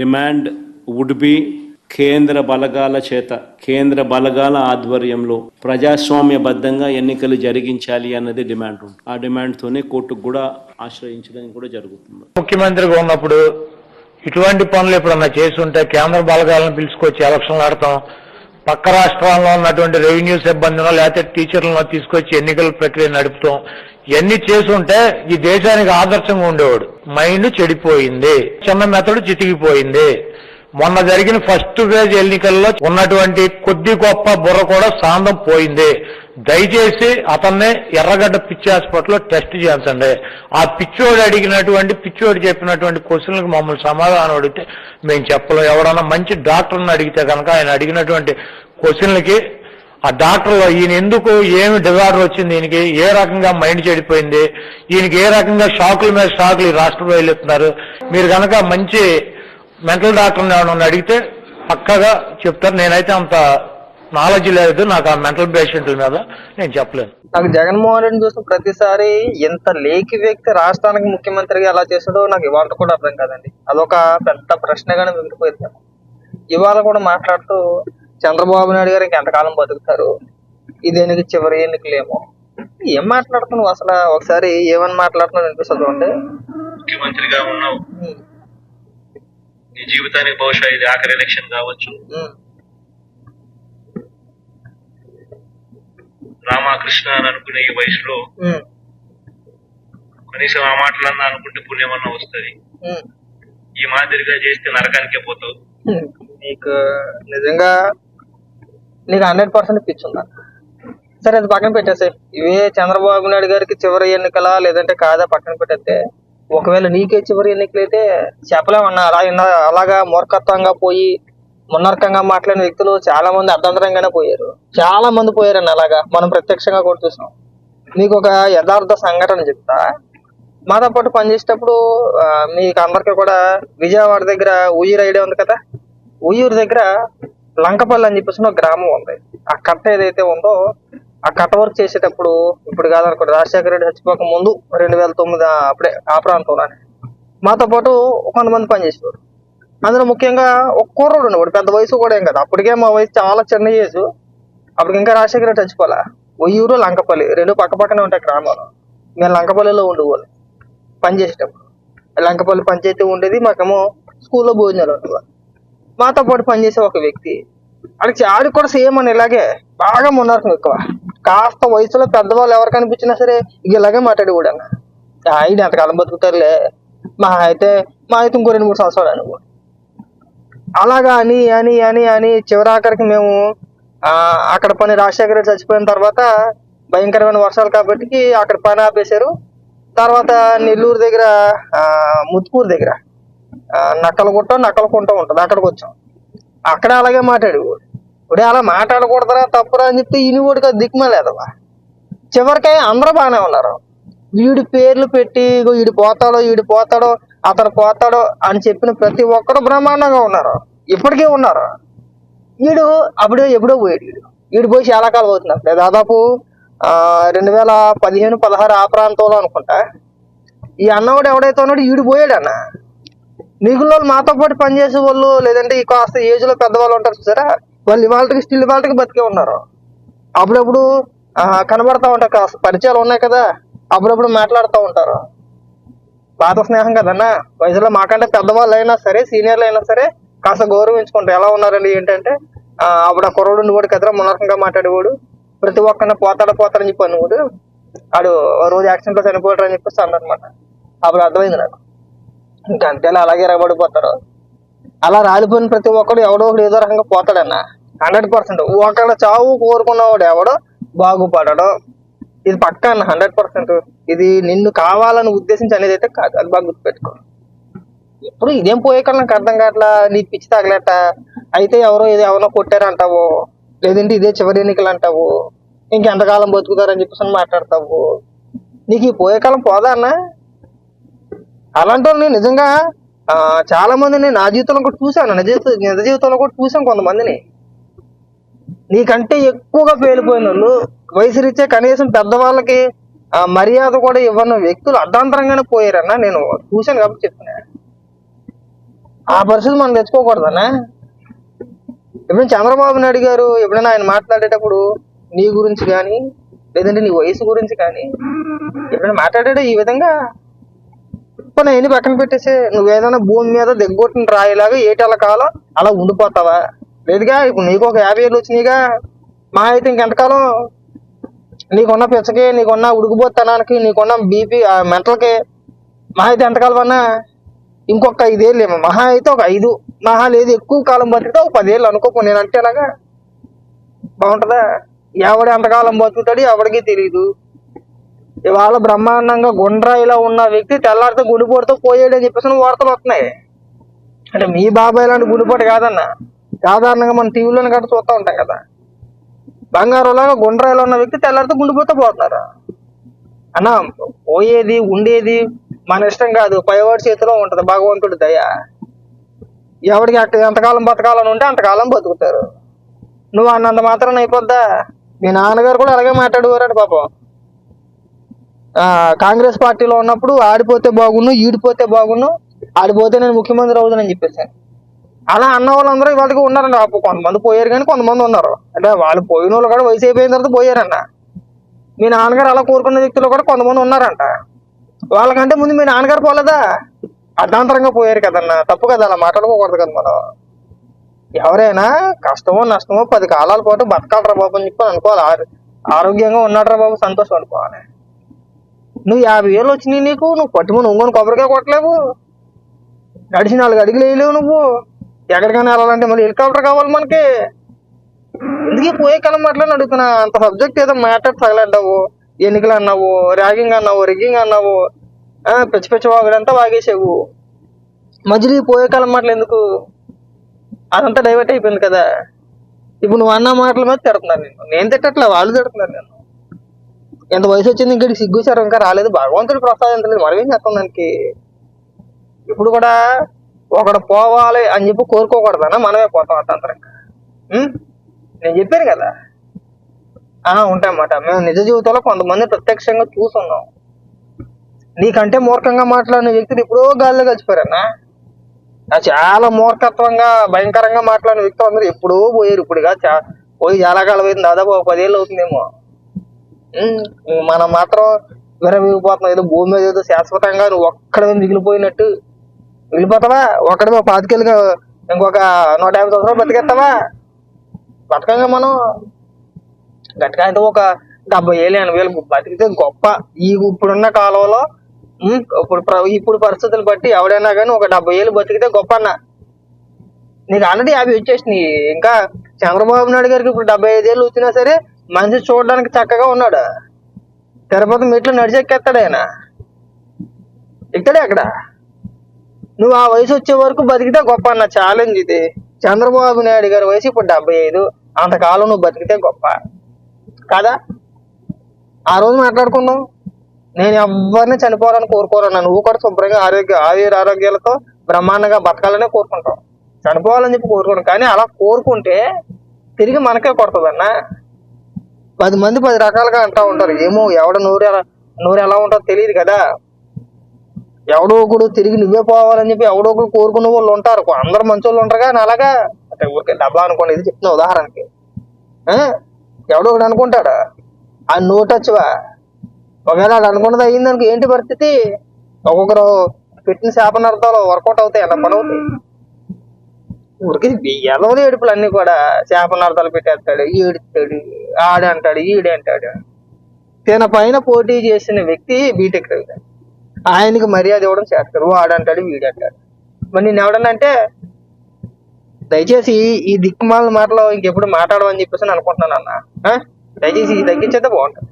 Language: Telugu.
డిమాండ్ వుడ్ బి కేంద్ర బలగాల చేత కేంద్ర బలగాల ఆధ్వర్యంలో ప్రజాస్వామ్యబద్ధంగా ఎన్నికలు జరిగించాలి అన్నది డిమాండ్ ఉంటుంది. ఆ డిమాండ్తోనే కోర్టుకు కూడా ఆశ్రయించడం కూడా జరుగుతుంది. ముఖ్యమంత్రిగా ఉన్నప్పుడు ఇటువంటి పనులు ఎప్పుడన్నా చేస్తుంటే కేంద్ర బలగాలను పిలుచుకొచ్చి ఎలక్షన్లు ఆడతాం. పక్క రాష్ట్రాల్లో ఉన్నటువంటి రెవెన్యూ సిబ్బందినో లేకపోతే టీచర్లను తీసుకొచ్చి ఎన్నికల ప్రక్రియ నడుపుతాం. ఇవన్నీ చేసుంటే ఈ దేశానికి ఆదర్శంగా ఉండేవాడు. మైండ్ చెడిపోయింది. చిన్న మెతడు చితికిపోయింది. మొన్న జరిగిన ఫస్ట్ ఫేజ్ ఎన్నికల్లో ఉన్నటువంటి కొద్ది గొప్ప బుర్ర కూడా సాందం పోయింది. దయచేసి అతన్ని ఎర్రగడ్డ పిచ్చి హాస్పిటల్లో టెస్ట్ చేయించండి. ఆ పిచ్చోడు అడిగినటువంటి పిచ్చోడు చెప్పినటువంటి క్వశ్చన్లకు మమ్మల్ని సమాధానం అడిగితే మేము చెప్పలేం. ఎవడన్నా మంచి డాక్టర్ని అడిగితే కనుక ఆయన అడిగినటువంటి క్వశ్చన్లకి ఆ డాక్టర్లో ఈయన ఎందుకు ఏమి డిజార్డర్ వచ్చింది? ఈయనకి ఏ రకంగా మైండ్ చెడిపోయింది? ఈయనకి ఏ రకంగా షాకుల మీద షాకులు ఈ రాష్ట్రంలో వెళ్ళిస్తున్నారు? మీరు కనుక మంచి మెంటల్ డాక్టర్ని ఎవరన్నా అడిగితే పక్కగా చెప్తారు. నేనైతే అంత నాలెడ్జ్ లేదు నాకు ఆ మెంటల్ పేషెంట్ల మీద. నేను చెప్పలేను. నాకు జగన్మోహన్ రెడ్డి చూసిన ప్రతిసారి ఎంత లేకి వ్యక్తి రాష్ట్రానికి ముఖ్యమంత్రిగా ఎలా చేశాడో నాకు ఇవాళ కూడా అర్థం కాదండి. అదొక పెద్ద ప్రశ్నగానే మిగిలిపోయింది ఇవాళ కూడా మాట్లాడుతూ చంద్రబాబు నాయుడు గారు ఎంతకాలం బతుకుతారు? ఈ దీనికి చివరి ఎన్నికలేమో? ఏం మాట్లాడుతున్నావు అసలు? ఒకసారి ఏమని మాట్లాడుతున్నావు అనిపిస్తుంది అంటే ముఖ్యమంత్రిగా ఉన్నావు. నీ జీవితానికి బహుశా ఇది ఆఖరి ఎలక్షన్ కావచ్చు. రామకృష్ణ అని అనుకునే ఈ వయసులో కనీసం ఆ మాటలన్నా అనుకుంటే పుణ్యమన్నా వస్తుంది. ఈ మాదిరిగా చేస్తే నరకానికే పోతావు. నీకు నిజంగా నీకు హండ్రెడ్ పర్సెంట్ పిచ్చి ఉందా? సరే అది పక్కన పెట్టేసే ఇవే చంద్రబాబు నాయుడు గారికి చివరి ఎన్నికలా లేదంటే కాదా పక్కన పెట్టేస్తే? ఒకవేళ నీకే చివరి ఎన్నికలైతే చెప్పలేమన్నా. అలా అలాగా మూర్ఖత్వంగా పోయి మున్నర్కంగా మాట్లాడిన వ్యక్తులు చాలా మంది అర్ధంతరంగానే పోయారు. చాలా మంది పోయారన్న అలాగా మనం ప్రత్యక్షంగా కూడా చూసాం. మీకు ఒక యథార్థ సంఘటన చెప్తా. మాతో పాటు పనిచేసేటప్పుడు మీకు అందరికీ కూడా విజయవాడ దగ్గర ఉయ్యూరు ఐడియా ఉంది కదా? ఉయ్యూరు దగ్గర లంకపల్లి అని చెప్పేసి ఒక గ్రామం ఉంది. ఆ కట్ట ఏదైతే ఉందో ఆ కట్ట వర్క్ చేసేటప్పుడు ఇప్పుడు కాదనుకోండి రాజశేఖర రెడ్డి చచ్చిపోక ముందు రెండు వేల తొమ్మిది అప్పుడే ఆ ప్రాంతంలోనే మాతో పాటు కొంతమంది పనిచేసేవారు అందులో ముఖ్యంగా ఒక కుర్రోడు ఉండేవాడు పెద్ద వయసు కూడా ఏం కదా. అప్పటికే మా వయసు చాలా చిన్న ఏజ్ అప్పటికి ఇంకా రాజశేఖర రెడ్డి చచ్చిపోలే ఉయ్యూరు లంకపల్లి. రెండు పక్క పక్కనే ఉంటాయి గ్రామాలు. మేము లంకపల్లిలో ఉండేవాళ్ళు. పని చేసేటప్పుడు. లంకపల్లి పంచాయతీ ఉండేది మాకేమో స్కూల్లో భోజనాలు ఉండేవాళ్ళు మాతో పాటు పనిచేసే ఒక వ్యక్తి. ఆడికి ఆడికి కూడా సేమ్ అని ఇలాగే బాగా మున్నారు ఎక్కువ. కాస్త వయసులో పెద్దవాళ్ళు ఎవరు కనిపించినా సరే ఇక ఇలాగే మాట్లాడి కూడా ఆయన ఎంతకాలం బతుకుతారులే. మా అయితే మా అయితే ఇంకో రెండు మూడు సంవత్సరాలు అనుకో. అలాగా అని అని అని అని చివరాఖరికి మేము ఆ, అక్కడ పని రాజశేఖర రెడ్డి చచ్చిపోయిన తర్వాత భయంకరమైన వర్షాలు కాబట్టి అక్కడ పని ఆపేశారు. తర్వాత నెల్లూరు దగ్గర ఆ, ముత్తుకూరు దగ్గర. నక్కలగుట్ట నక్కలకుంట ఉంటుంది. అక్కడికి వచ్చాం. అక్కడ అలాగే మాట్లాడు ఇప్పుడు అలా మాట్లాడకూడదురా తప్పురా అని చెప్తే ఇని కూడా దిక్కుమలేదవా చివరికి అందరూ బాగానే ఉన్నారు. వీడి పేర్లు పెట్టి వీడు పోతాడో వీడు పోతాడో అతను పోతాడో అని చెప్పిన ప్రతి ఒక్కరు బ్రహ్మాండంగా ఉన్నారు. ఇప్పటికే ఉన్నారు. వీడు అప్పుడే ఎప్పుడో పోయాడు వీడు వీడు పోయి చాలా కాలం అవుతుంది. అప్పుడే దాదాపు రెండు వేల పదిహేను పదహారు ఆ ప్రాంతంలో అనుకుంటా. ఈ అన్నవాడు ఎవడైతే ఉన్నాడు వీడు పోయాడు అన్న మిగిలిన వాళ్ళు మాతో పాటు పనిచేసే వాళ్ళు లేదంటే ఈ కాస్త ఏజ్లో పెద్దవాళ్ళు ఉంటారు చూసారా? వాళ్ళు ఇవాళకి స్టిల్ ఇవాళకి బతికే ఉన్నారు. అప్పుడప్పుడు కనబడతా ఉంటారు. కాస్త పరిచయాలు ఉన్నాయి కదా అప్పుడప్పుడు మాట్లాడుతూ ఉంటారు. పాత స్నేహం కదన్నా? వయసులో మాకంటే పెద్దవాళ్ళు అయినా సరే సీనియర్లు అయినా సరే కాస్త గౌరవించుకుంటారు. ఎలా ఉన్నారండి ఏంటంటే అప్పుడు ఆ కుర్రోడు ఉండేవాడు కదరా మునరకంగా మాట్లాడేవాడు. ప్రతి ఒక్కరిని పోతాడు పోతాడని చెప్పి అనుకోడు ఆడు రోజు యాక్సిడెంట్లో చనిపోతాడు అని చెప్పేసి అన్నమాట. అప్పుడు అర్థమైంది నాకు. ఇంకా అంతేలా అలాగే రగబడిపోతారు అలా రాలిపోయిన ప్రతి ఒక్కడు ఎవడో ఒకడు ఏదో రకంగా పోతాడన్న. Hundred percent. ఒకళ్ళ చావు కోరుకున్నవాడు ఎవడో బాగుపడడం. ఇది పక్కా అన్న హండ్రెడ్ పర్సెంట్. ఇది నిన్ను కావాలని ఉద్దేశించి అనేది అయితే కాదు. అది బాగా గుర్తుపెట్టుకో. ఎప్పుడు ఇదేం పోయే కన్నా నాకు అర్థం కావట్లా నీ పిచ్చి తగలేట అయితే ఎవరో ఏదో ఎవరో కొట్టారు అంటావు లేదంటే ఇదే చివరి ఎన్నికలు అంటావు ఇంకెంతకాలం బతుకుతారని చెప్పేసి మాట్లాడతావు. నీకు ఈ పోయే కాలం పోదా అన్నా? అలాంటి వాళ్ళని నిజంగా చాలా మందిని నా జీవితంలో కూడా చూశాను. నిజ నిజ జీవితంలో కూడా చూశాను కొంతమందిని. నీకంటే ఎక్కువగా పేలిపోయిన వాళ్ళు వయసు రీత్యా కనీసం పెద్దవాళ్ళకి ఆ, మర్యాద కూడా ఇవ్వని వ్యక్తులు అర్ధాంతరంగానే పోయారన్నా నేను చూశాను కాబట్టి చెప్తున్నా. ఆ పరిస్థితి మనం తెచ్చుకోకూడదన్నా. ఎప్పుడు చంద్రబాబు నాయుడు గారు ఎప్పుడైనా ఆయన మాట్లాడేటప్పుడు నీ గురించి కానీ లేదంటే నీ వయసు గురించి కానీ ఎప్పుడైనా మాట్లాడాడు ఈ విధంగా పోనీ ఎన్ని పక్కన పెట్టేసి నువ్వు ఏదైనా భూమి మీద దిగ్గొట్టిన రాయిలాగా ఏటల కాలం అలా ఉండిపోతావా? లేదుగా ఇప్పుడు నీకు ఒక యాభై ఏళ్ళు వచ్చినాయిగా మా అయితే ఇంకెంతకాలం? నీకున్న పిచ్చకి నీకున్న ఉడికిపోతనానికి నీకున్న బీపీ మెంటల్కి మహా అయితే ఎంతకాలం అన్నా? ఇంకొక ఐదేళ్ళు ఏమో మహా అయితే ఒక ఐదు మహా లేదు ఎక్కువ కాలం బతికితే ఒక పదేళ్ళు అనుకోకు నేను అంటే అలాగా బాగుంటుందా? ఎవడు ఎంతకాలం బతుకుతాడు ఎవడికి తెలియదు ఇవాళ బ్రహ్మాండంగా గుండ్రాయిలో ఉన్న వ్యక్తి తెల్లారితో గుడిపోటుతో పోయాడు అని చెప్పేసి వార్తలు వస్తున్నాయి. అంటే మీ బాబాయ్ లాంటి గుడిపోటు కాదన్న. సాధారణంగా మన టీవీలోనే గట్రా చూస్తూ ఉంటాం కదా. బంగారులాగా గుండ్రాయిలో ఉన్న వ్యక్తి తెల్లారితో గుండిపోతూ పోతున్నారు. అన్న పోయేది ఉండేది మన ఇష్టం కాదు. పైవాడి చేతిలో ఉంటుంది. భగవంతుడి దయ. ఎవడికి అక్కడ ఎంతకాలం బతకాలని ఉంటే అంతకాలం బతుకుతారు. నువ్వు అన్నంత మాత్రం అయిపోద్దా? మీ నాన్నగారు కూడా అలాగే మాట్లాడేవారండి పాపం. కాంగ్రెస్ పార్టీలో ఉన్నప్పుడు ఆడిపోతే బాగున్ను ఈడిపోతే బాగున్ను ఆడిపోతే నేను ముఖ్యమంత్రి అవుతానని చెప్పేసాను. అలా అన్న వాళ్ళందరూ ఇవాళకి ఉన్నారండి పాపం కొంతమంది పోయారు కానీ కొంతమంది ఉన్నారు. అంటే వాళ్ళు పోయిన వాళ్ళు కూడా వయసు అయిపోయిన తర్వాత పోయారన్న. మీ నాన్నగారు అలా కోరుకున్న వ్యక్తులు కూడా కొంతమంది ఉన్నారంట. వాళ్ళకంటే ముందు మీ నాన్నగారు పోలేదా? అర్ధాంతరంగా పోయారు కదన్నా. తప్పు కదా అలా మాట్లాడుకోకూడదు కదా మనం. ఎవరైనా కష్టమో నష్టమో పది కాలాల పాటు బతకాలరా బాబు అని చెప్పి అనుకోవాలి. ఆరోగ్యంగా ఉన్నాడరా బాబు సంతోషం అనుకోవాలి నువ్వు యాభై వేలు వచ్చినాయి నీకు నువ్వు పట్టుకుని ఒంగోని కొబ్బరికాయ కొట్టలేవు. నడిచి నాలుగు అడుగులు వేయలేవు నువ్వు. ఎక్కడికైనా వెళ్ళాలంటే మళ్ళీ హెలికాప్టర్ కావాలి మనకి. ఎందుకు పోయే కాలం మాట్లాడి అడుగుతున్నా అంత సబ్జెక్ట్ ఏదో మ్యాటర్ తగలడ్డావు. ఎన్నికలు అన్నావు ర్యాగింగ్ అన్నావు రిగ్గింగ్ అన్నావు. పిచ్చి పిచ్చి వాగుడంతా వాగేసావు మధ్యలో ఈ పోయే కాలం మాటలు ఎందుకు? అదంతా డైవర్ట్ అయిపోయింది కదా. ఇప్పుడు నువ్వు అన్న మాటల మీద తిడుతున్నారు నేను నేను తిట్టట్లే వాళ్ళు తిడుతున్నారు నేను ఎంత వయసు వచ్చింది ఇంకటి సిగ్గుచారు ఇంకా రాలేదు. భగవంతుడి ప్రసాదించలేదు మనం ఏం చేస్తాం దానికి? ఇప్పుడు కూడా ఒకడు పోవాలి అని చెప్పి కోరుకోకూడదన్నా మనమే పోతాం అర్థంతరంగా నేను చెప్పాను కదా. ఆ ఉంటాయన్నమాట. మేము నిజ జీవితంలో కొంతమంది ప్రత్యక్షంగా చూసున్నాం. నీకంటే మూర్ఖంగా మాట్లాడిన వ్యక్తులు ఎప్పుడో గాల్లో కలిసిపోయారన్నా. ఆ చాలా మూర్ఖత్వంగా భయంకరంగా మాట్లాడిన వ్యక్తులు అందరూ ఎప్పుడో పోయారు. ఇప్పుడుగా పోయి చాలా కాలం అయింది దాదాపు ఒక పదేళ్ళు అవుతుందేమో. మనం మాత్రం విరమిగిపోతున్నాం ఏదో భూమి మీద ఏదో శాశ్వతంగా నువ్వు ఒక్కడమే మిగిలిపోయినట్టు మిగిలిపోతావా? ఒక్కడమే పాతికేళ్ళుగా ఇంకొక నూట యాభై సంవత్సరాలు బతికేస్తావా? బతకంగా మనం. గట్టిగా అయితే ఒక డెబ్బై ఏళ్ళు ఎనభై ఏళ్ళు బతికితే గొప్ప. ఈ ఇప్పుడున్న కాలంలో ఇప్పుడు ప్ర- ఇప్పుడు పరిస్థితులు బట్టి ఎవడైనా కానీ ఒక డెబ్బై ఏళ్ళు బతికితే గొప్ప అన్న. నీకు ఆల్రెడీ యాభై వచ్చేసినాయి. ఇంకా చంద్రబాబు నాయుడు గారికి ఇప్పుడు డెబ్బై ఐదేళ్ళు వచ్చినా సరే మనిషి చూడడానికి చక్కగా ఉన్నాడు. తిరుపతి మెట్లు నడిచెక్కేస్తాడు ఆయన. ఇక్కడే అక్కడ. నువ్వు ఆ వయసు వచ్చే వరకు బతికితే గొప్ప అన్న ఛాలెంజ్ ఇది. చంద్రబాబు నాయుడు గారి వయసు ఇప్పుడు డెబ్బై ఐదు. అంతకాలం నువ్వు బతికితే గొప్ప. కాదా? ఆ రోజు మాట్లాడుకున్నావు నేను ఎవరిని చనిపోవాలని కోరుకోరన్నా నువ్వు కూడా శుభ్రంగా ఆరోగ్య ఆయుర ఆరోగ్యాలతో బ్రహ్మాండంగా బతకాలనే కోరుకుంటావు. చనిపోవాలని చెప్పి కోరుకోను. కానీ అలా కోరుకుంటే తిరిగి మనకే కొడుతుందన్న. పది మంది పది రకాలుగా అంటా ఉంటారు. ఏమో ఎవడ నూరు ఎలా నూరు ఎలా ఉంటుందో తెలియదు కదా. ఎవడో ఒకడు తిరిగి నువ్వే పోవాలని చెప్పి ఎవడో ఒకడు కోరుకునే వాళ్ళు ఉంటారు. అందరు మంచి వాళ్ళు ఉంటారు కానీ అలాగా. అంటే ఊరికే డబ్బా అనుకోండి ఇది చెప్తున్నా ఉదాహరణకి. ఎవడో ఒకడు అనుకుంటాడు? ఆ నోటచ్చువా ఒకవేళ అది అనుకున్నది అయ్యింది అనుకో ఏంటి పరిస్థితి? ఒక్కొక్కరు పెట్టిన శాపనార్థాలు వర్కౌట్ అవుతాయి అన్న పని అవుతాయి. ఊరికి బియ్యాలో ఏడుపులు అన్ని కూడా శాపనార్థాలు పెట్టేస్తాడు. ఏడుస్తాడు ఆడంటాడు అంటాడు ఈడు అంటాడు. తన పైన పోటీ చేసిన వ్యక్తి బీటెక్ రవి గారు. ఆయనకి మర్యాద ఇవ్వడం చేస్తారు ఆడంటాడు అంటాడు వీడు అంటాడు. మరి నేను ఎవడనంటే దయచేసి ఈ దిక్కుమాల మాటలో ఇంకెప్పుడు మాట్లాడమని చెప్పేసి నేను అనుకుంటున్నాను అన్న. దయచేసి ఇది తగ్గించేస్తే బాగుంటుంది.